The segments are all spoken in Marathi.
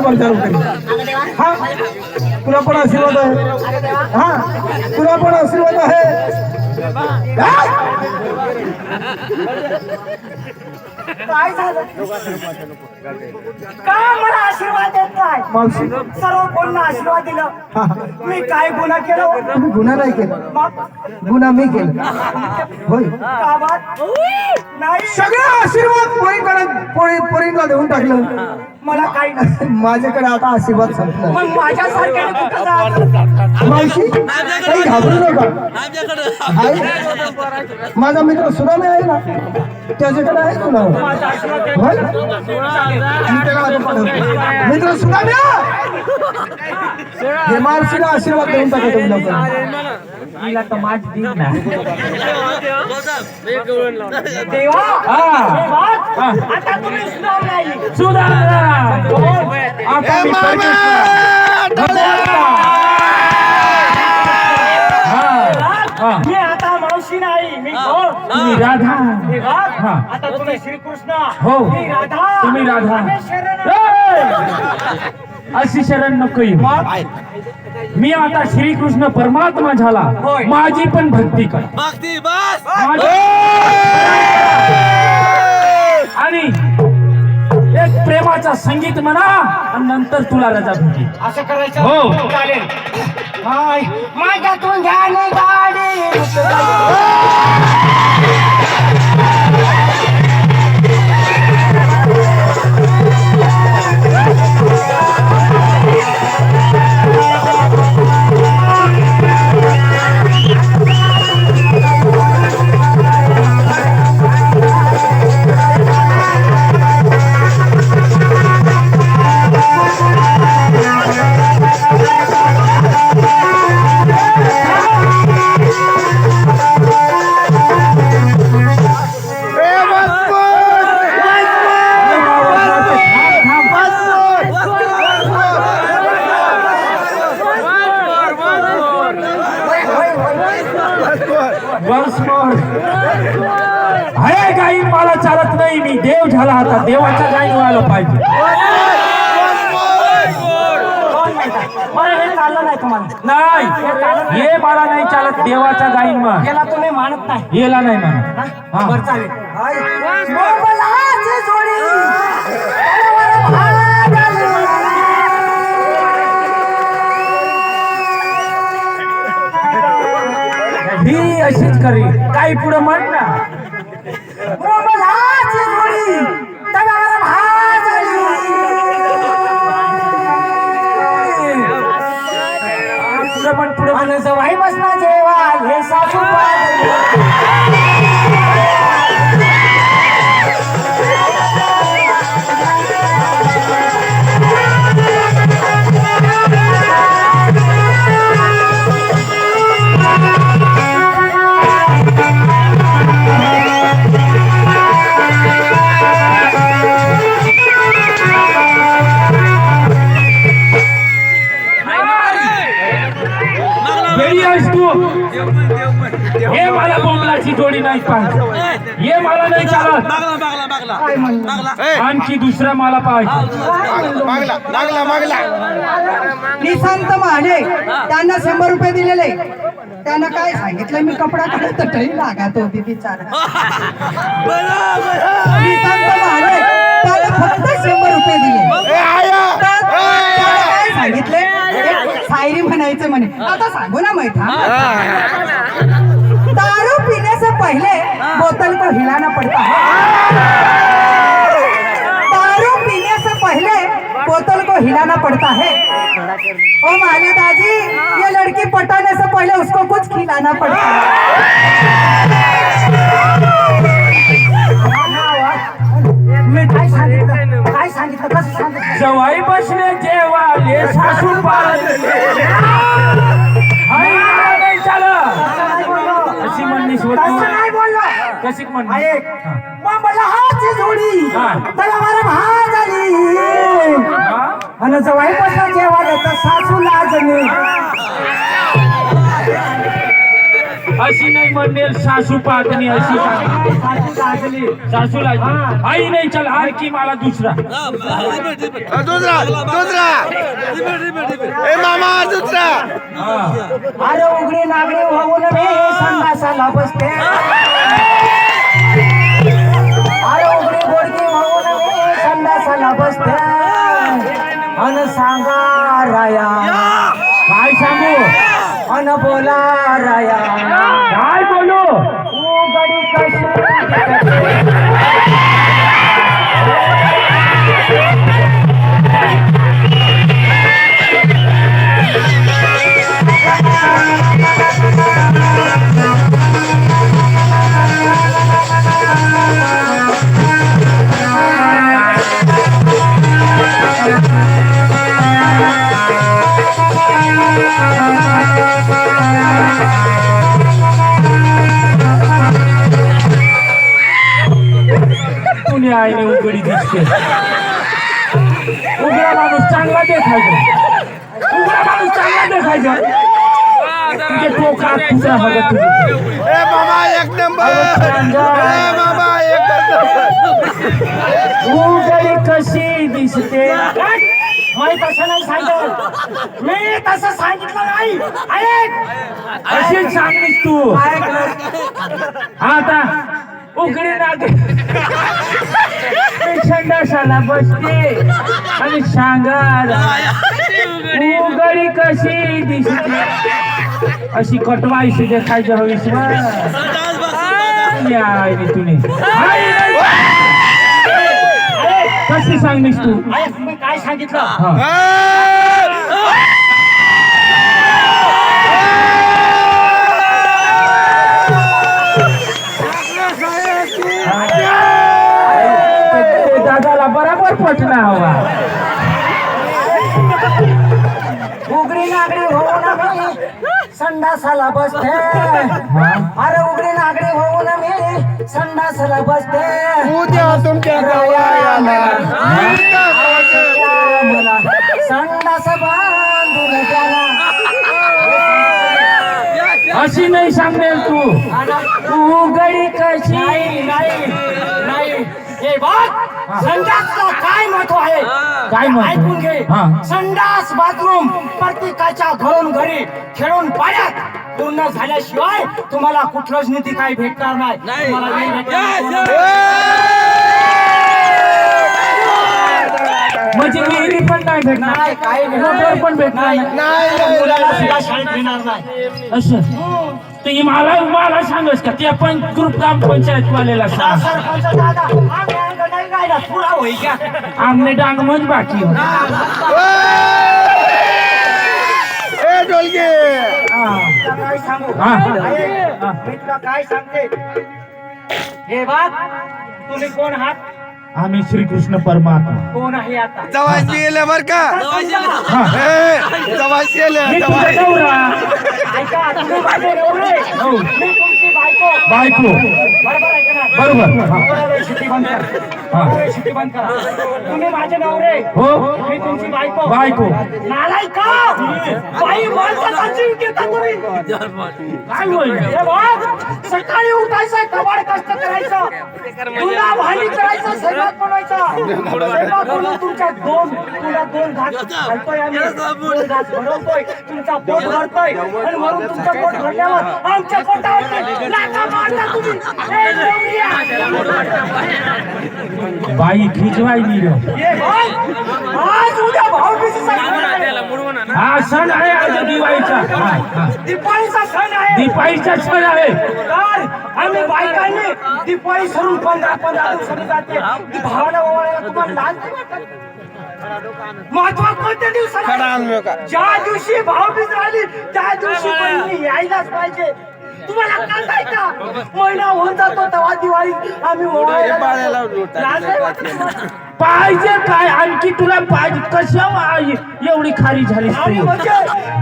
विचारू हा तुला पण आशीर्वाद आहे. हा तुला पण आशीर्वाद आहे. काय झालं का मला आशीर्वाद देत काय मावशी. सर्व कोण आशीर्वाद दिलं. मी काय गुन्हा केलं? तुम्ही गुन्हा नाही केला. मग गुन्हा मी केला. होय. का बात? नाही. सगळे आशीर्वाद पोरीकडे पोरी पोरींना देऊन टाकलं. मला काही नाही. माझ्याकडे आता आशीर्वाद संपला. मग माझ्यासारख्याने कुठं जायचं मावशी काही घाबरू नका. आहे माझा मित्र सुनामी आहे ना त्याच्याकडे आहे तुला. मित्र सुनामी हे मावशीला आशीर्वाद देऊन टाका तुम्ही देवा हा. देवा, हा. आता तुम्ही सुनाम नाही सुधारा आता नाही मी कोण? तुम्ही राधा हा. आता तुम्ही श्रीकृष्ण हो. मी राधा तुम्ही राधा. आम्ही शरण ए! अशी शरण नको येऊ. मी आता श्रीकृष्ण परमात्मा झाला होय. माझी पण भक्ती कर भक्ती बस माझी- आणि एक प्रेमाचा संगीत म्हणा आणि नंतर तुला रजा भेटी असं करायचं हो. चालेल माझ्यातून घ्याने गाडी. चालत नाही मी. देव झाला आता देवाच्या गाई व्हायला पाहिजे. हे नाही तुम्हाला. नाही. हे मला नाही. चालत देवाच्या गाई मग याला तुम्ही मानत नाही. येला नाही म्हणत हा. बरं चालेल. ही अशीच करी. काही पुढे म्हण ना. मला बोंबलाची जोडी नाही पाहिजे. हे मला नाही चालत. मागला मागला मागला. मागला. आणखी दुसरा मला पाहिजे. निशांत महाले त्यांना शंभर रुपये दिलेले. त्यांना काय सांगितलं? मी कपडा काढत तरी लागत होती बिचारा निशांत महाले त्याला फक्त शंभर रुपये दिले. काय सांगितले? शायरी म्हणायचं म्हणे. आता सांगू ना मैथा. दारू पीने से पहले बोतल को हिलाना पड़ता? है. दारू पीने से पहले बोतल को हिलाना पड़ता है ओ माले दादी ये लड़की पटाने से पहले उसको कुछ खिलाना पड़ता. है मी काय सांगितलं. काय सांगितलं? कसं सांगितलं? जवाई बसले जेवाले सासू पाळले. नाही बोललो कशी म्हणली ऐक मला हाची जोडी. त्याला मला हा? आणि जवाई बसला जेवायला तर सासू लाजली अशी नाही म्हणेल सासू पाहतनी अशी. सासू. सासूला आई नाही चल आणखी मला दुसरा. दुसरा दुसरा. ए मामा दुसरा. अरे उघडी नागडी संडासाला बसते. अरे उघडी बोडकी संडासाला बसते. अन सांगा राया. काय सांगू? अन बोला राया. टोका तुझा हवं तुझे ए मामा एक नंबर ए मामा एक नंबर उघडी कशी दिसते मी तसं नाही सांगितलं मी तसं सांगितलं नाही ऐक अशी सांगलीस तू आता उघडी नाग मी संडासाला बसते आणि उघडी. कशी दिसते? अशी कटवायची देखायची हवीस तुम्ही कशी सांगलीस तू? काय सांगितलं? संडासाला बसते. अरे उघडी नागडी होऊन मी संडासाला बसते. उद्या तुमच्या मला संडास बांधून अशी नाही सांगेल तू. उघडी कशी? नाही नाही नाही. हे बघ संडासला काय महत्त्व आहे काय? ऐकून घे हा. संडास बाथरूम प्रत्येकाच्या घरून घरी खेळून पाण्यात पूर्ण झाल्याशिवाय तुम्हाला कुठलंच नीती काही भेटणार नाही भेटणार. म्हणजे विहिरी पण नाही भेटणार नाही. मोटर पण भेटणार नाही. मुलाला नाही. सुद्धा शाळेत घेणार नाही असं ते मला मला सांगस का? ते पण ग्रुप वालेला सांग. सरपंच दादा आम्ही अंग नाही गायला पुरा होई का? आमने डांग मज बाकी होता. ए ढोलके तुला काय सांगू? हा. ऐक, मी तुला काय सांगते? हे बघ तुम्ही कोण आहात? आम्ही श्रीकृष्ण परमात्मा. कोण आहे आता? जवाशी येले बर का? हा. जवाशी येले मी तुझा जवाशी नवरा. ऐका तुम्ही माझे नवरे हो. मी तुमची बायको. बायको. बरोबर हा. थोडा वेळ शिट्टी बंद करा. हा. थोडा वेळ शिट्टी बंद करा. तुम्ही माझे नवरे. हो. मी तुमची बायको. बायको. का बाई तुम्ही. काय हे बघ. सकाळी उठायचं कबाड कष्ट करायचं तुला भांडी करायचं स्वयंपाक बनवायचं. तुमच्या दोन तुला दोन घास घालतोय आम्ही. दोन घास बनवतोय तुमचा पोट भरतोय. आणि वरून तुमचं पोट भरल्यावर आमच्या पोटावर लाथा मारता तुम्ही. बाई बघ आज उद्या आहे. हा सण आहे आज दिवाळीचा दिवाळीचा सण आहे. दिपाळीचा सण आहे. तर आम्ही बायकांनी दिपाळी सरून पंधरा पंधरा दिवसांनी जाते. ती भावाला ओवाळायला तुम्हाला लाज नाही वाटत? महत्त्व कोणत्या दिवसाला? ज्या दिवशी भावबीज राहिली त्या दिवशी बहिणी यायलाच पाहिजे. तुम्हाला कळताय का? महिना होऊन जातो तेव्हा दिवाळी आम्ही लाज नाही वाटत? तुम्हाला? पाहिजे काय? आणखी तुला पाहिजे. कशा एवढी खारी झाली म्हणजे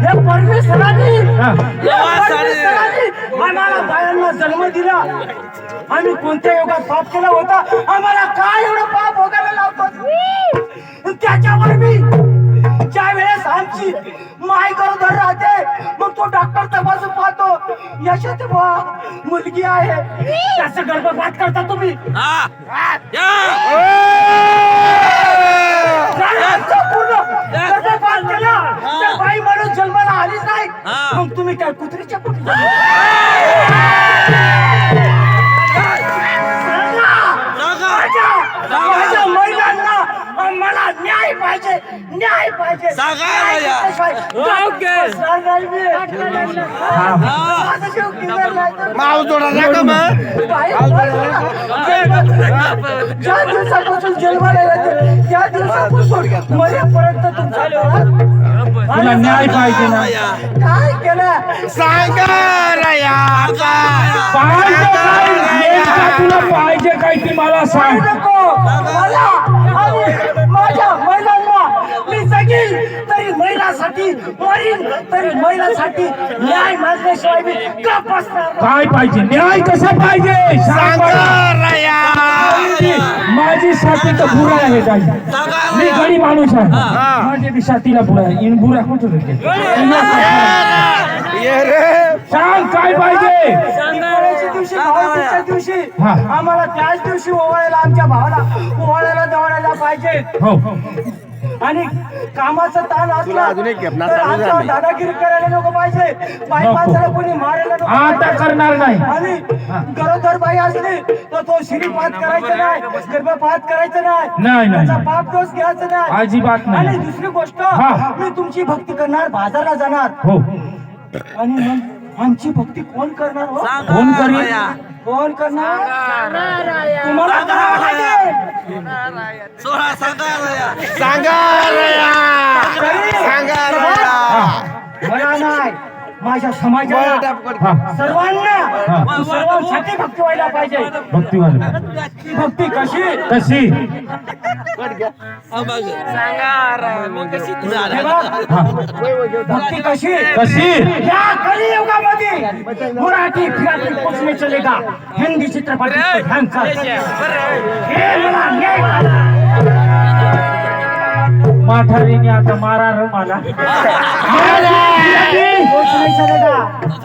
हे परमेश्वरांनी हा. हे परमेश्वरांनी आम्हाला बायांना जन्म दिला. आम्ही कोणत्या योगात पाप केला होता? आम्हाला काय एवढं पाप भोगायला लावतो त्याच्यावर मी ज्या वेळेस आमची माय गरोदर राहते मग तो डॉक्टर तपासून पाहतो यशात बुवा मुलगी आहे. त्याचं गर्भपात करता तुम्ही. पूर्ण गर्भपात केला. बाई म्हणून जन्माला आलीच नाही. मग तुम्ही काय कुत्रीच्या जोडा नका मग. ज्या दिवसापासून जन्माला येते त्या दिवसापासून मरेपर्यंत तुमचा तुला न्याय पाहिजे ना. काय केलं? सांगा रया पाहिजे काय नेमका तुला पाहिजे काय ती मला सांग. नको. मला आणि माझ्या जगील तरी महिलासाठी मरीन तरी महिलासाठी न्याय मागण्याशिवाय मी का बसणार? काय पाहिजे? न्याय कसा पाहिजे? माझी- साठी तर बुरा आहे ताई मी गरीब माणूस आहे. माझी बी साथीला बुरा आहे. इन बुरा कुठून येते? ये रे. सांग काय पाहिजे? दिवशी हा. आम्हाला त्याच दिवशी ओवाळायला आमच्या भावाला ओवाळायला दवाडायला पाहिजे. हो. आणि कामाचा ताण असला अजून एक घेपणार तर चालू आमच्यावर झाली. दादागिरी करायला नको पाहिजे. माणसाला कोणी मारायला नको आता पाहिजे. करणार नाही आणि गरोदर बाई असली तर तो श्रीपात करायचं नाही गर्भपात करायचं नाही नाही, नाही. त्याचा पाप दोष घ्यायचा नाही अजिबात नाही. आणि दुसरी गोष्ट हा. मी तुमची भक्ती करणार बाजारला जाणार हो आणि मग आमची भक्ती कोण करणार हो? कोण करेल कोण करणार? तुम्हाला करावं लागेल सांगा रया. सांगा माझ्या समाजाला सर्वांना सर्वांसाठी भक्ती व्हायला पाहिजे. भक्तीवाले ती भक्ती कशी? कशी? भक्ती कशी? कशी? या कलियुगामध्ये मराठी फिरातील कुछ नहीं चलेगा. हिंदी चित्रपट हे मला न्याय करा. माठारीने आता मारा र मला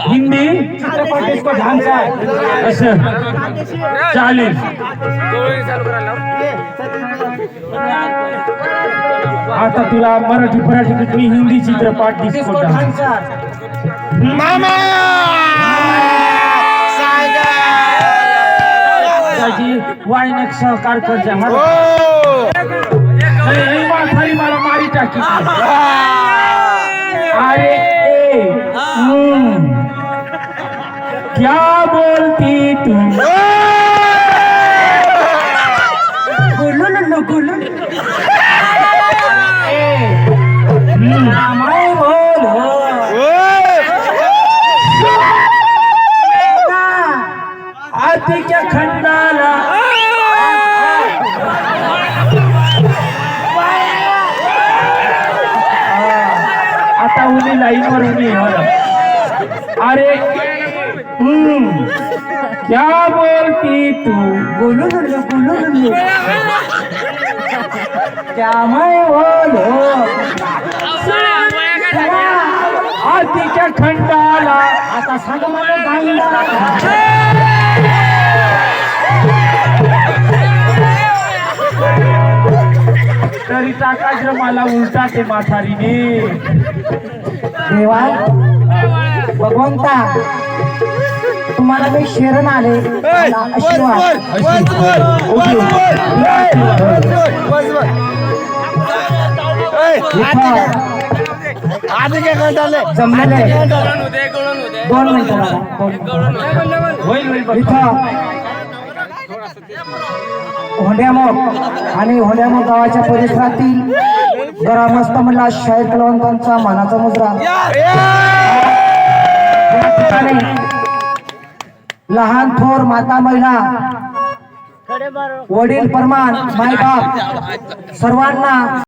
हिंदी? चित्रपट इसको आता तुला मराठी मराठी मी हिंदी चित्रपट दिसतो मामा! वाईनक सहकार करते टाकी अरे. क्या बोलती तू गुलुलुलु. हम्म. रामाय बोलो आतीच्या खंडाला आता उनी लाईनवर उनी अरे हम्म. क्या बोलती तू? गुलुलुलु, गुलुलुलु. क्या मैं बोलो? आतीच्या खंडाला. आता सांग मला गाईला तरी टाकायचं मला उलटा ते म्हातारीने. देवा भगवंता तुम्हाला मी शरण आले आशीर्वाद. जमलेले. दोन मिनिटं. होईल. इथं. होंड्यामोग आणि होंड्यामोग गावाच्या परिसरातील ग्रामस्थ म्हणला शाहीर कलावंतांचा मानाचा मुजरा. लहान थोर माता महिला वडील परमान मायबाप सर्वांना